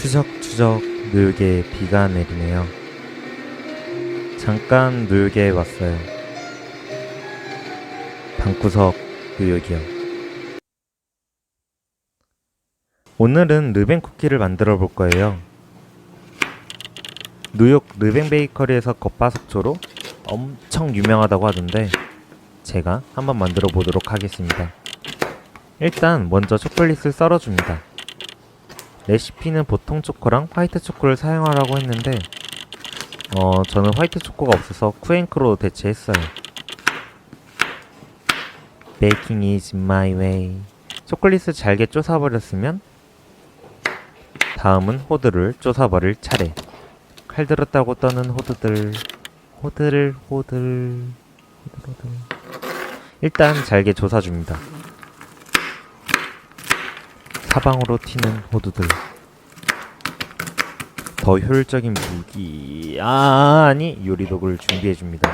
추적추적 뉴욕에 비가 내리네요. 잠깐 뉴욕에 왔어요. 방구석 뉴욕이요. 오늘은 르벤 쿠키를 만들어 볼 거예요. 뉴욕 르벤 베이커리에서 겉바속초로 엄청 유명하다고 하던데 제가 한번 만들어 보도록 하겠습니다. 일단 먼저 초콜릿을 썰어줍니다. 레시피는 보통 초코랑 화이트 초코를 사용하라고 했는데 어 저는 화이트 초코가 없어서 쿠앤크로 대체했어요. Baking is my. 초콜릿을 잘게 쪼사버렸으면 다음은 호두를 쪼사버릴 차례. 칼 들었다고 떠는 호두들 호들을 호들 호들 호들 일단 잘게 조사줍니다. 사방으로 튀는 호두들. 더 효율적인 무기. 아, 아니, 요리도구를 준비해줍니다.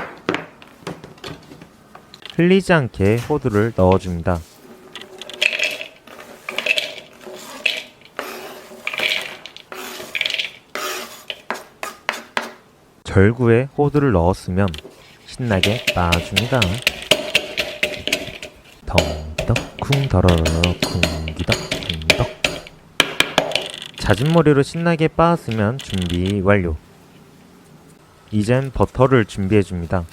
흘리지 않게 호두를 넣어줍니다. 절구에 호두를 넣었으면 신나게 빻아줍니다. 덩덕 쿵 더러러 쿵기덕 잦은 머리로 신나게 빻았으면 준비 완료. 이젠 버터를 준비해 줍니다.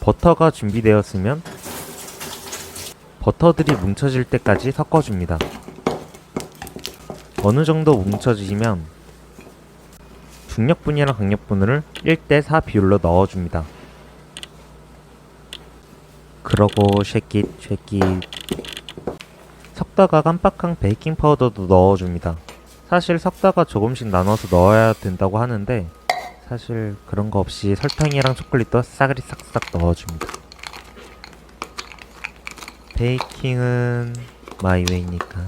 버터가 준비되었으면 버터들이 뭉쳐질 때까지 섞어줍니다. 어느 정도 뭉쳐지면 중력분이랑 강력분을 1대4 비율로 넣어줍니다. 그러고 쉐킷 쉐킷 섞다가 깜빡한 베이킹 파우더도 넣어줍니다. 사실 섞다가 조금씩 나눠서 넣어야 된다고 하는데 사실 그런 거 없이 설탕이랑 초콜릿도 싸그리 싹싹 넣어줍니다. 베이킹은 마이웨이니까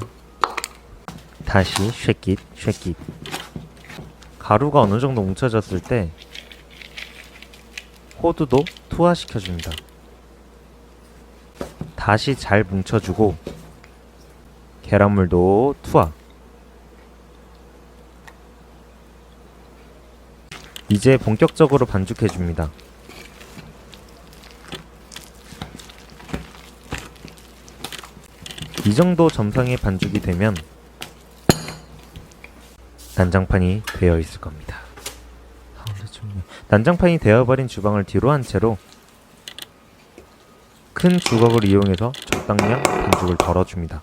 다시 쉐킷 쉐킷 가루가 어느 정도 뭉쳐졌을 때 호두도 투하시켜줍니다. 다시 잘 뭉쳐주고 계란물도 투하. 이제 본격적으로 반죽해줍니다. 이 정도 점성의 반죽이 되면 난장판이 되어 있을 겁니다. 좀- 난장판이 되어버린 주방을 뒤로 한 채로 큰 주걱을 이용해서 적당량 반죽을 덜어줍니다.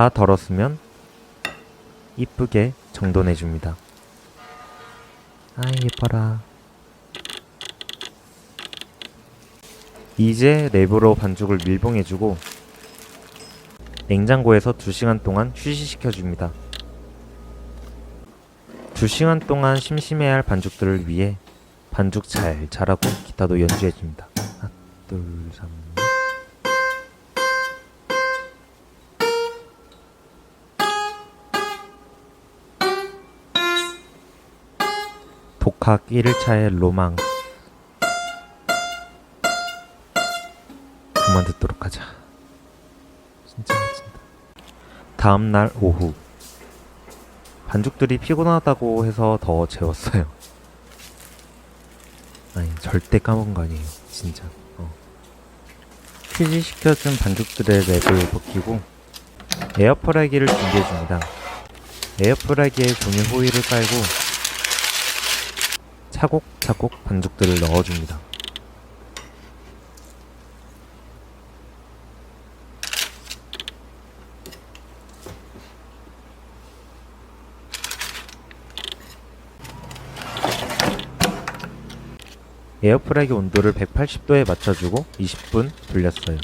다 덜었으면 이쁘게 정돈해 줍니다. 아 예뻐라. 이제 랩으로 반죽을 밀봉해 주고 냉장고에서 2시간 동안 휴식시켜 줍니다. 2시간 동안 심심해할 반죽들을 위해 반죽 잘 자라고 기타도 연주해 줍니다. 하나, 둘, 삼. 독학 1일차의 로망. 그만 듣도록 하자. 진짜 미친다. 다음날 오후. 반죽들이 피곤하다고 해서 더 재웠어요. 아니 절대 까먹은 거 아니에요 진짜 어. 휴지시켜준 반죽들의 랩을 벗기고 에어프라이기를 준비해 줍니다 에어프라이기에 종이 호일을 깔고 차곡차곡 반죽들을 넣어줍니다 에어프라이기 온도를 180도에 맞춰주고 20분 돌렸어요.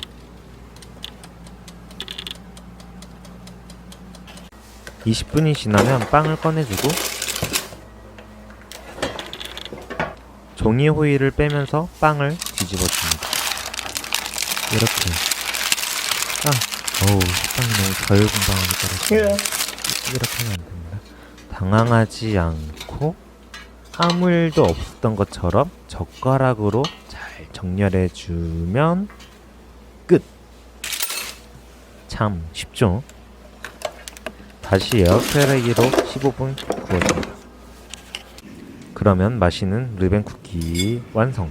(20분이) 지나면 빵을 꺼내주고 종이 호일을 빼면서 빵을 뒤집어줍니다. 이렇게 아 어우 빵이 너무 자유분방하게 떨어져요. 이렇게 하면 안 됩니다. 당황하지 않고 아무 일도 없었던 것처럼 젓가락으로 잘 정렬해 주면 끝. 참 쉽죠? 다시 에어프라이기로 15분 구워줍니다. 그러면 맛있는 르벤 쿠키 완성.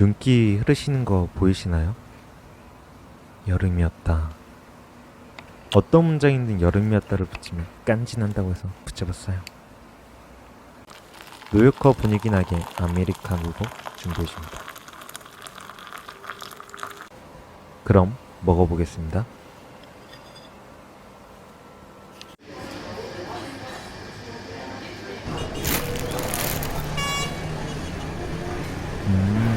윤기 흐르시는 거 보이시나요? 여름이었다. 어떤 문장이든 여름이었다를 붙이면 깐진한다고 해서 붙여봤어요. 노유커 분위기 나게 아메리카노도 준비해줍니다. 그럼 먹어보겠습니다. 음.